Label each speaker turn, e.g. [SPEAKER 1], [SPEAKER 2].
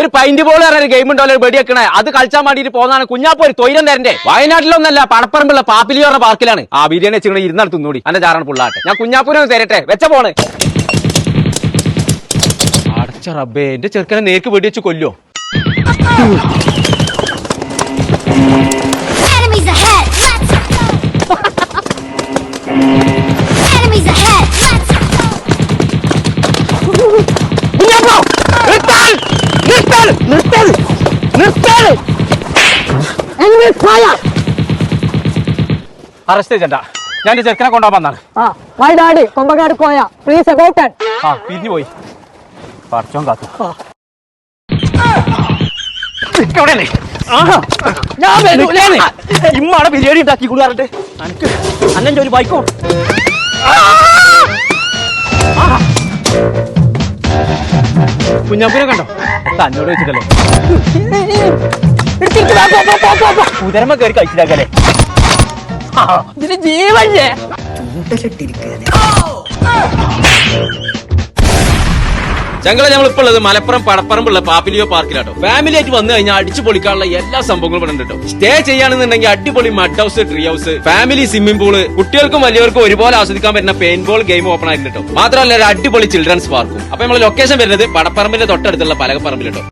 [SPEAKER 1] ഒരു pint ball പറഞ്ഞ game ഉണ്ടല്ലോ ഒരു വെടി വെക്കണേ അത് കളിച്ചാൻ വേണ്ടിട്ട് പോകുന്നതാണ് കുഞ്ഞാപ്പോ ഒരു തൊയിരം തരണ്ടേ വയനാട്ടിലൊന്നല്ല പടപ്പറമ്പുള്ള പാപ്പിലിയോറ പാർക്കിലാണ്. ആ ബിരിയാണി വെച്ചിങ്ങനെ ഇരുന്നാൾ തിന്നൂടി എന്റെ ചാറാണ് പുള്ളാട്ടെ. ഞാൻ കുഞ്ഞാപ്പൂനെ തരട്ടെ? വെച്ച പോണ് അടച്ച റബ്ബേ എന്റെ ചെറുക്കനെ നേർക്ക് വെടി വെച്ച് കൊല്ലോ. അറസ്റ്റ് ചെയ്യണ്ട ഞാൻ എന്റെ ചെറുക്കനെ കൊണ്ടുപോകാൻ വന്നാണ്.
[SPEAKER 2] ആ my daddy Kombangad Koya. Please അബൌട്ടൻ
[SPEAKER 1] ആ പിരിഞ്ഞു പോയി. പറിച്ചോൻ കാത്തു. ഇക്കവിടെയല്ലേ?
[SPEAKER 2] ഞാൻ
[SPEAKER 1] നിൽക്കാനേ. ഇമ്മാണ് ബിരിയാണി ഉണ്ടാക്കി കൊടുക്കാറുണ്ട് എനിക്ക് അന്നെ ഒരു ബൈക്കോ? കുഞ്ഞാപ്പിനെ കണ്ടോ? തന്നോട് വെച്ചിട്ടല്ലേ കുതിരമ്മ കയറി കഴിച്ചിട്ടാക്കല്ലേ
[SPEAKER 2] ഇതിന് ജീവല്ലേ
[SPEAKER 1] ഞങ്ങളെ ഞങ്ങൾ ഇപ്പോൾ ഉള്ളത് മലപ്പുറം പടപ്പറമ്പുള്ള പാപ്പിലിയോ പാർക്കിലാട്ടോ. ഫാമിലി ആയിട്ട് വന്നു കഴിഞ്ഞാൽ അടിച്ചു പൊളിക്കാനുള്ള എല്ലാ സംഭവങ്ങളും ഇവിടെ ഉണ്ട് കേട്ടോ സ്റ്റേ ചെയ്യാണെന്നുണ്ടെങ്കിൽ അടിപൊളി mud house tree house family swimming pool കുട്ടികൾക്കും വലിയവർക്കും ഒരുപോലെ ആസ്വദിക്കാൻ പറ്റുന്ന പെയിൻബോൾ ബോൾ ഗെയിം ഓപ്പൺ ആയിട്ടുണ്ട് കേട്ടോ മാത്രമല്ല ഒരു അടിപൊളി ചിൽഡ്രൻസ് പാർക്കും അപ്പൊ നമ്മൾ ലൊക്കേഷൻ വരുന്നത് പടപ്പറമ്പിന്റെ തൊട്ടടുത്തുള്ള പലകപ്പറമ്പിലുണ്ടോ